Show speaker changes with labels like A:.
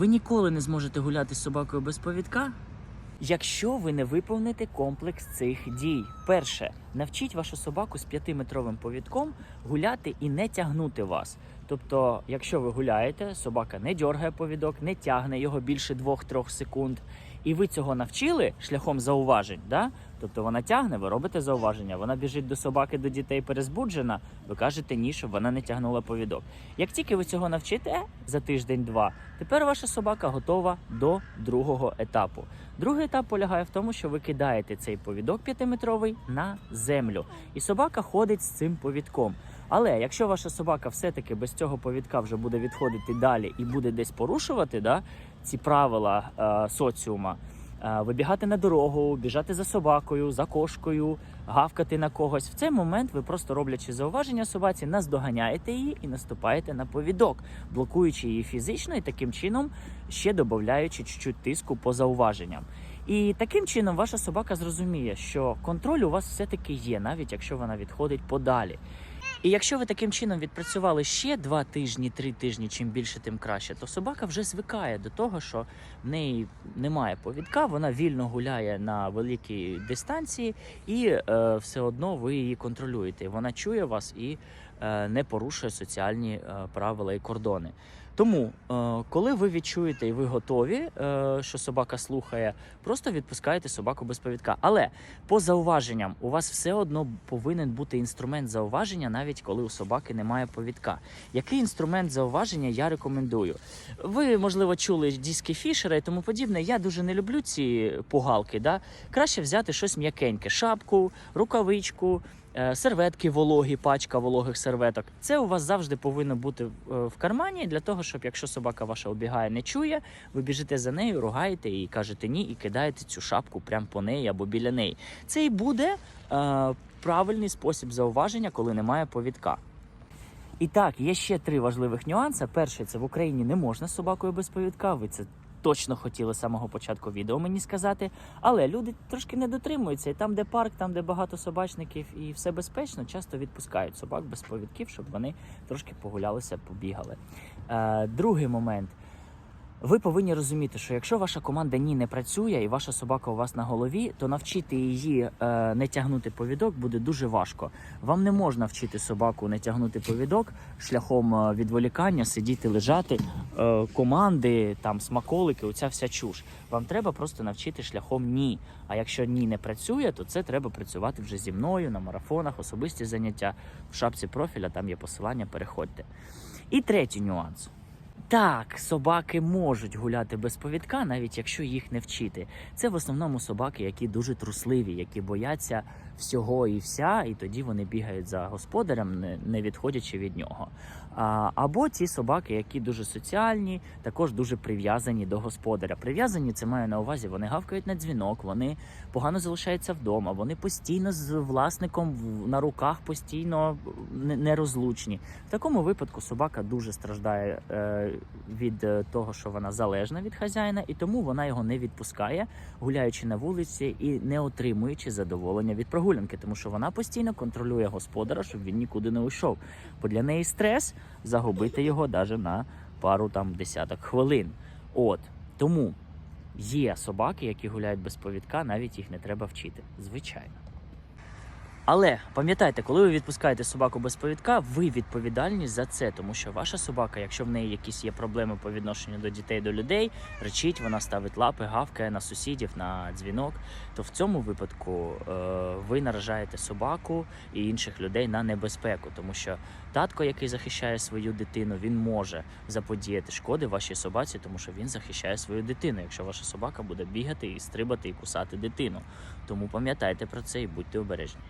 A: Ви ніколи не зможете гуляти з собакою без повідка, якщо ви не виповните комплекс цих дій. Перше, навчіть вашу собаку з 5-метровим повідком гуляти і не тягнути вас. Тобто, якщо ви гуляєте, собака не дьоргає повідок, не тягне його більше 2-3 секунд, і ви цього навчили шляхом зауважень. Да? Тобто вона тягне, ви робите зауваження, вона біжить до собаки, до дітей перезбуджена, ви кажете ні, щоб вона не тягнула повідок. Як тільки ви цього навчите за тиждень-два, тепер ваша собака готова до другого етапу. Другий етап полягає в тому, що ви кидаєте цей повідок п'ятиметровий на землю, і собака ходить з цим повідком. Але якщо ваша собака все-таки без цього повідка вже буде відходити далі і буде десь порушувати да, ці правила е, соціума, е, вибігати на дорогу, біжати за собакою, за кошкою, гавкати на когось, в цей момент ви просто роблячи зауваження собаці, наздоганяєте її і наступаєте на повідок, блокуючи її фізично і таким чином ще додаючи чуть-чуть тиску по зауваженням. І таким чином ваша собака зрозуміє, що контроль у вас все-таки є, навіть якщо вона відходить подалі. І якщо ви таким чином відпрацювали ще два тижні, три тижні, чим більше, тим краще, то собака вже звикає до того, що в неї немає повідка, вона вільно гуляє на великій дистанції, і е, все одно ви її контролюєте. Вона чує вас і е, не порушує соціальні е, правила і кордони. Тому, е, коли ви відчуєте і ви готові, е, що собака слухає, просто відпускаєте собаку без повідка. Але по зауваженням у вас все одно повинен бути інструмент зауваження, навіть коли у собаки немає повідка. Який інструмент зауваження я рекомендую? Ви, можливо, чули диски Фішера і тому подібне. Я дуже не люблю ці пугалки. Да? Краще взяти щось м'якеньке: шапку, рукавичку. Е, Серветки вологі, пачка вологих серветок. Це у вас завжди повинно бути е, в кармані для того, щоб якщо собака ваша обігає, не чує, ви біжите за нею, ругаєте і кажете ні, і кидаєте цю шапку прямо по неї або біля неї. Це і буде е, правильний спосіб зауваження, коли немає повідка. І так, є ще три важливих нюанси. Перший це в Україні не можна з собакою без повідка. Ви це точно хотіли з самого початку відео мені сказати. Але люди трошки не дотримуються. І там, де парк, там, де багато собачників і все безпечно, часто відпускають собак без повідків, щоб вони трошки погулялися, побігали. Е, другий момент. Ви повинні розуміти, що якщо ваша команда ні не працює і ваша собака у вас на голові, то навчити її е, не тягнути повідок буде дуже важко. Вам не можна вчити собаку не тягнути повідок шляхом е, відволікання, сидіти, лежати, е, команди, там смаколики, оця вся чуш. Вам треба просто навчити шляхом ні. А якщо ні не працює, то це треба працювати вже зі мною на марафонах, особисті заняття в шапці профіля. Там є посилання. Переходьте. І третій нюанс. Так, собаки можуть гуляти без повідка, навіть якщо їх не вчити. Це в основному собаки, які дуже трусливі, які бояться всього і вся, і тоді вони бігають за господарем, не, відходячи від нього. Або ті собаки, які дуже соціальні, також дуже прив'язані до господаря. Прив'язані це маю на увазі. Вони гавкають на дзвінок, вони погано залишаються вдома, вони постійно з власником на руках, постійно не- нерозлучні. В такому випадку собака дуже страждає е, від е, того, що вона залежна від хазяїна, і тому вона його не відпускає, гуляючи на вулиці і не отримуючи задоволення від прогулянки, тому що вона постійно контролює господара, щоб він нікуди не уйшов. Бо для неї стрес загубити його навіть на пару там десяток хвилин. От тому є собаки, які гуляють без повідка, навіть їх не треба вчити. Звичайно. Але пам'ятайте, коли ви відпускаєте собаку без повідка, ви відповідальні за це, тому що ваша собака, якщо в неї якісь є проблеми по відношенню до дітей, до людей, речить, вона ставить лапи, гавкає на сусідів, на дзвінок, то в цьому випадку е, ви наражаєте собаку і інших людей на небезпеку, тому що татко, який захищає свою дитину, він може заподіяти шкоди вашій собаці, тому що він захищає свою дитину, якщо ваша собака буде бігати і стрибати і кусати дитину. Тому пам'ятайте про це і будьте обережні.